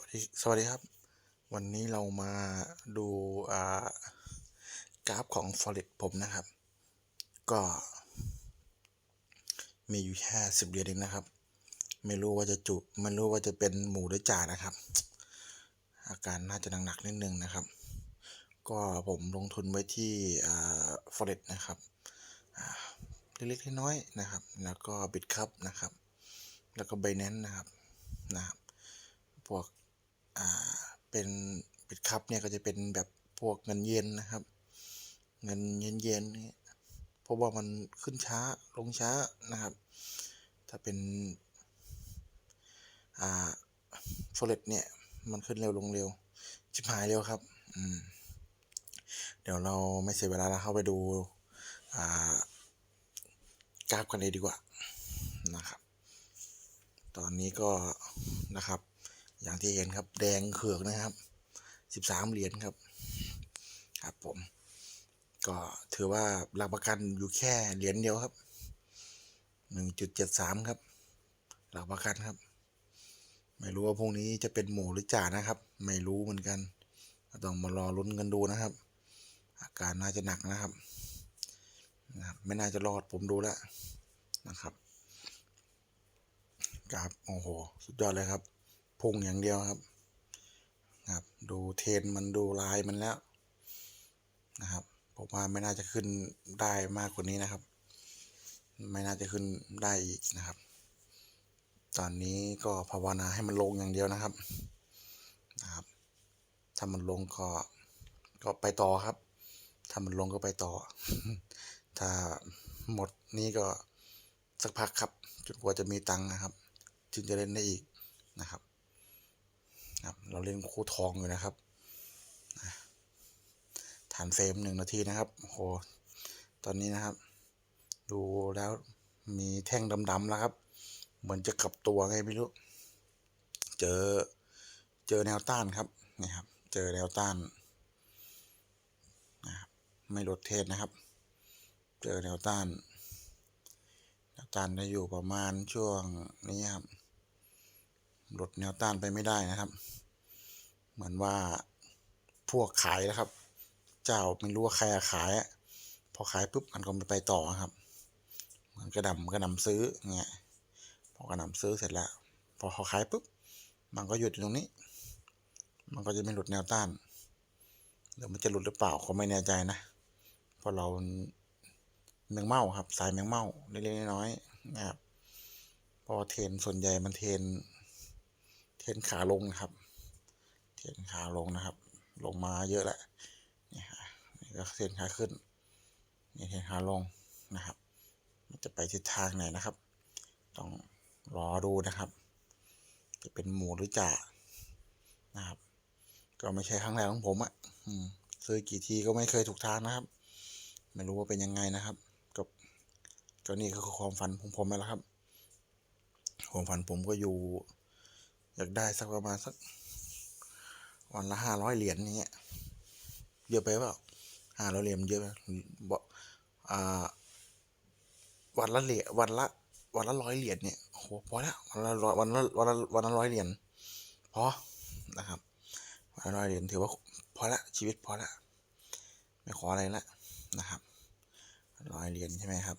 วัสดีสวัสดีครับ วันนี้เรามาดูกราฟของ Forex ผมนะครับ ก็ มีอยู่แค่สิบเหรียญเองนะครับ ไม่รู้ว่าจะจุไม่รู้ว่าจะเป็นหมูหรือจ่านะครับ อาการน่าจะหนักๆนิดนึงนะครับ ก็ผมลงทุนไว้ที่อ่า Forex นะครับเล็กๆน้อยๆนะครับ แล้วก็บิตคัพนะครับ แล้วก็ไบแนนนะครับนะครับพวก อ่าเป็นบิตคัพเนี่ยก็จะเป็นแบบพวกเงินเย็นนะครับ เงินเยนเยนๆนี่เพราะว่ามันขึ้นช้าลงช้านะครับ ถ้าเป็นอ่าโฟเรสเนี่ยมันขึ้นเร็วลงเร็วชิบหายเร็วครับอืมเดี๋ยวเราไม่เสียเวลาแล้วเข้าไปดูอ่ากราฟกันเลยดีกว่านะครับ ตอนนี้ก็นะครับ อย่างที่เห็นครับ แดงเขือกนะครับสิบสามเหรียญครับ ครับผม ก็ถือว่าหลักประกันอยู่แค่เหรียญเดียวครับหนึ่งจุดเจ็ดสามครับ หลักประกันครับ ไม่รู้ว่าพรุ่งนี้จะเป็นหมูหรือจ่านะครับ ไม่รู้เหมือนกันต้องมารอลุ้นกันดูนะครับ อาการน่าจะหนักนะครับนะครับไม่น่าจะรอดผมดูแล้วนะครับกราฟโอ้โห สุดยอดเลยครับ พุ่งอย่างเดียวครับนะครับ ดูเทนมันดูลายมันแล้วนะครับผมว่าไม่น่าจะขึ้นได้มากกว่านี้นะครับ ไม่น่าจะขึ้นได้อีกนะครับ ตอนนี้ก็ภาวนาให้มันลงอย่างเดียวนะครับนะครับ ถ้ามันลงก็ก็ไปต่อครับ ถ้ามันลงก็ไปต่อ ถ้าหมดนี้ก็สักพักครับจนกว่าจะมีตังค์นะครับ จึงจะเล่นได้อีกนะครับ ครับ เราเล่นคู่ทองอยู่นะครับฐานเฟรมหนึ่งนาทีนะครับโอ้โหตอนนี้นะครับ ดูแล้วมีแท่งดำๆแล้วครับ เหมือนจะกลับตัวไงไม่รู้ เจอเจอแนวต้านครับนี่ครับ เจอแนวต้านนะครับไม่ลดเทศนะครับ เจอแนวต้านแนวต้านได้อยู่ประมาณช่วงนี้ครับ ลดแนวต้านไปไม่ได้นะครับ เหมือนว่าพวกขายนะครับ เจ้าไม่รู้ว่าใครขาย พอขายปุ๊บมันก็ไม่ไปต่อครับ เหมือนกระดำกระดำซื้อเงี้ยพอกระดำซื้อเสร็จแล้ว พอเขาขายปุ๊บมันก็หยุดอยู่ตรงนี้ มันก็จะไม่หลุดแนวต้านเดี๋ยวมันจะหลุดหรือเปล่าก็ไม่แน่ใจนะเพราะเราแมงเม่าครับ สายแมงเม่าเล็กๆน้อยๆนะครับพราะเทนส่วนใหญ่มันเทน เทรนขาลงนะครับ เทรนขาลงนะครับ ลงมาเยอะแล้วนี่ฮะนี่ก็เทรนขาขึ้นนี่เทรนขาลงนะครับ มันจะไปทิศทางไหนนะครับ ต้องรอดูนะครับ จะเป็นหมูหรือจ่านะครับ ก็ไม่ใช่ครั้งแรกของผมอะ่ะซื้อกี่ทีก็ไม่เคยถูกทางนะครับ ไม่รู้ว่าเป็นยังไงนะครับกับก็นี่ก็คือความฝันของผมแล้วครับความฝันผมก็อยู่ อยากได้สักประมาณสักวันละห้าร้อยเหรียญนี้ยเยอะไปเปล่าห้าร้อยเหรียญเยอะบอกอ่าวันละเหรียญวันละ วันละร้อยเหรียญเนี่ยโหพอแล้ววันละร้อยวันละวันละวันละร้อยเหรียญพอนะครับวันละร้อยเหรียญถือว่าพอละชีวิตพอละไม่ขออะไรละนะครับร้อยเหรียญใช่ไหมครับ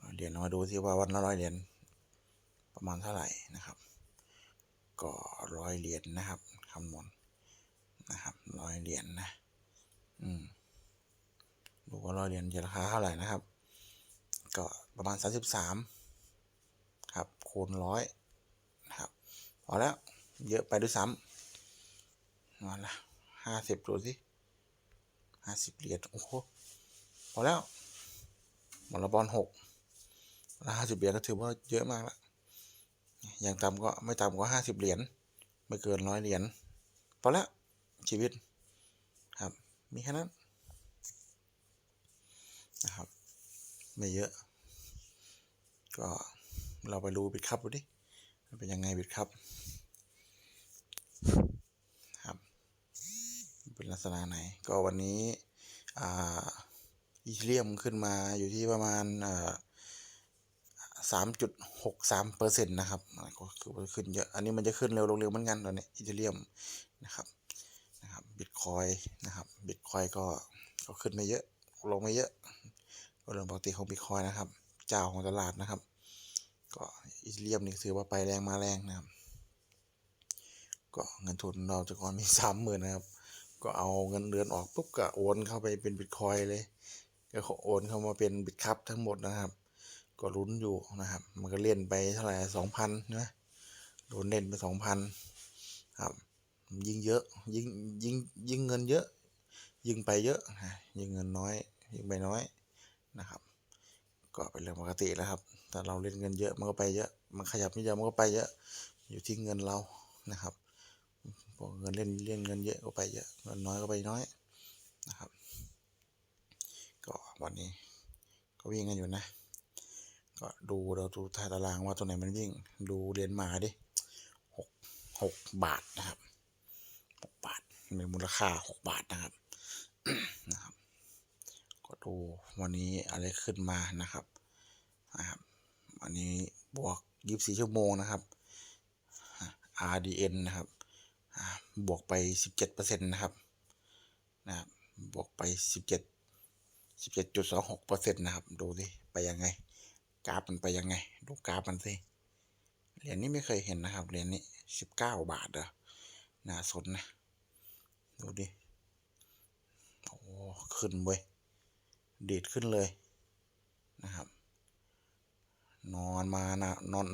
ร้อยเหรียญมาดูที่ว่าวันละร้อยเหรียญประมาณเท่าไหร่นะครับ ก็ร้อยเหรียญนะครับคำนวณนะครับร้อยเหรียญนะอืมดูว่าร้อยเหรียญจะราคาเท่าไหร่นะครับ ก็ประมาณสามสิบสามครับ คูณร้อยนะครับพอแล้วเยอะไปด้วยซ้ำมาละห้าสิบดูสิห้าสิบเหรียญโอ้โหพอแล้วหมดละบอลหกละห้าสิบเหรียญก็ถือว่าเยอะมากและ อย่างต่ำก็ไม่ต่ำกว่าห้าสิบเหรียญไม่เกินร้อยเหรียญพอแล้วชีวิตครับมีแค่นั้นนะครับไม่เยอะ ก็เราไปดูบิดคัพดูดิเป็นยังไงบิดคัพครับ เป็นลักษณะไหน ก็วันนี้อ่าอีเทียมขึ้นมาอยู่ที่ประมาณอ่า สามจุดหกสามเปอร์เซ็นต์นะครับก็คือขึ้นเยอะ อันนี้มันจะขึ้นเร็วลงเร็วเหมือนกันตอนนี้อีเทเรียมนะครับนะครับบิตคอยนะครับบิตคอยก็ก็ขึ้นไม่เยอะลงไม่เยอะก็เรื่องปกติของบิตคอยนะครับ เจ้าของตลาดนะครับ ก็อีเทเรียมนี่ถือว่าไปแรงมาแรงนะครับ ก็เงินทุนเราจะก่อนมีสามหมื่นนะครับ ก็เอาเงินเดือนออกปุ๊บก็โอนเข้าไปเป็นบิตคอยเลยก็โอนเข้ามาเป็นบิตคัพทั้งหมดนะครับ ก็ลุ้นอยู่นะครับ มันก็เล่นไปเท่าไหร่สองพันนะโดนเล่นไปสองพันครับยิงเยอะยิงยิงยิงเงินเยอะ ยิงไปเยอะนะยิงเงินน้อยยิงไปน้อยนะครับ ก็เป็นเรื่องปกติแล้วครับแต่เราเล่นเงินเยอะมันก็ไปเยอะมันขยับนิดเดียวมันก็ไปเยอะอยู่ที่เงินเรานะครับพอเงินเล่นเล่นเงินเยอะก็ไปเยอะเงินน้อยก็ไปน้อยนะครับ ก็วันนี้ก็วิ่งกันอยู่นะ ก็ดูเราดูท่าตารางว่าตัวไหนมันวิ่ง ดูเหรียญมาดิหกหกบาทนะครับหกบาทมีมูลค่าหกบาทนะครับนะครับ ก็ดูวันนี้อะไรขึ้นมานะครับนะครับวันนี้บวกยี่สิบสี่ชั่วโมงนะครับ RDN นะครับบวกไปสิบเจ็ดเปอร์เซ็นต์นะครับนะครับบวกไปสิบเจ็ดสิบเจ็ดจุดสองหกเปอร์เซ็นต์นะครับ ดูสิไปยังไง กราฟมันไปยังไง ดูกราฟมันสิ เหรียญนี้ไม่เคยเห็นนะครับ เหรียญนี้สิบเก้าบาทเหรอน่าสนนะ ดูดิ โอ้ ขึ้นเว้ยดีดขึ้นเลยนะครับ นอนมานะนอน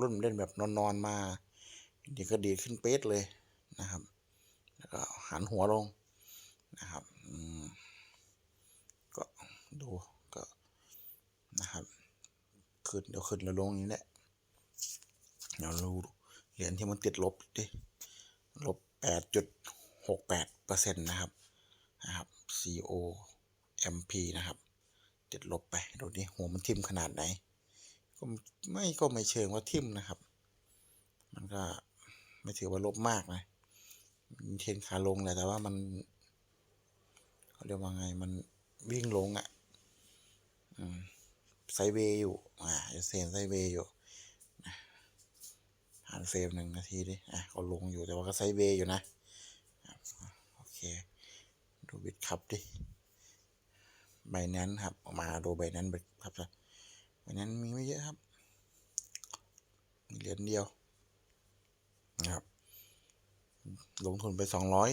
รุ่นเล่นแบบนอนนอนมาเดี๋ยวก็ดีดขึ้นเป๊ะเลยนะครับ แล้วก็หันหัวลงนะครับก็ดูก็นะครับ ขึ้นเดี๋ยวขึ้นแล้วลงนี้แหละเดี๋ยวดูเหรียญที่มันติดลบดิลบแปดจุดหกแปดเปอร์เซ็นต์นะครับนะครับ CO MP นะครับติดลบไปดูดิหัวมันทิ่มขนาดไหน ก็ไม่ก็ไม่เชิงว่าทิ่มนะครับ มันก็ไม่ถือว่าลบมากนะมีเทนขาลงแหละแต่ว่ามันเขาเรียกว่าไงมันวิ่งลงอะ่ะ อืม ไซเวย์อยู่ อ่าจะเซนไซเวย์อยู่นะหันเฟรมหนึ่งนาทีดิ อะก็ลงอยู่แต่ว่าก็ไซเวย์อยู่นะอะโอเค ดูบิตครับดิใบนั้นครับ มาดูใบนั้นบิตครับใบนั้นมีไม่เยอะครับ มีเหรียญเดียวนะครับ ลงทุนไปสองร้อย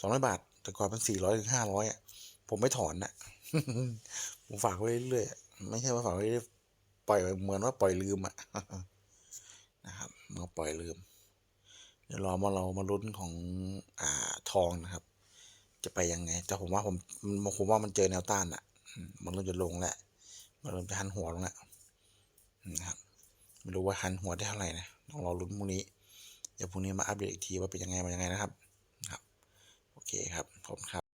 สองร้อยบาท แต่ก่อนเป็นสี่ร้อยถึงห้าร้อยอะ ผมไม่ถอนนะผมฝากไว้เรื่อยๆ ไม่ใช่ว่าฝากไว้ปล่อยเหมือนว่าปล่อยลืมอะนะครับเมื่อปล่อยลืม เดี๋ยวรอมาเรามาลุ้นของอ่าทองนะครับ จะไปยังไง แต่ผมว่าผมผมว่ามันเจอแนวต้านอะมมันเริ่มจะลงแล้วมันเริ่มจะหันหัวลงแล้วนะครับไม่รู้ว่าหันหัวได้เท่าไหร่นะต้องรอลุ้นพรุ่งนี้เดี๋ยวพรุ่งนี้มาอัปเดตอีกทีว่าเป็นยังไงมายังไงนะครับครับ โอเคครับผมครับ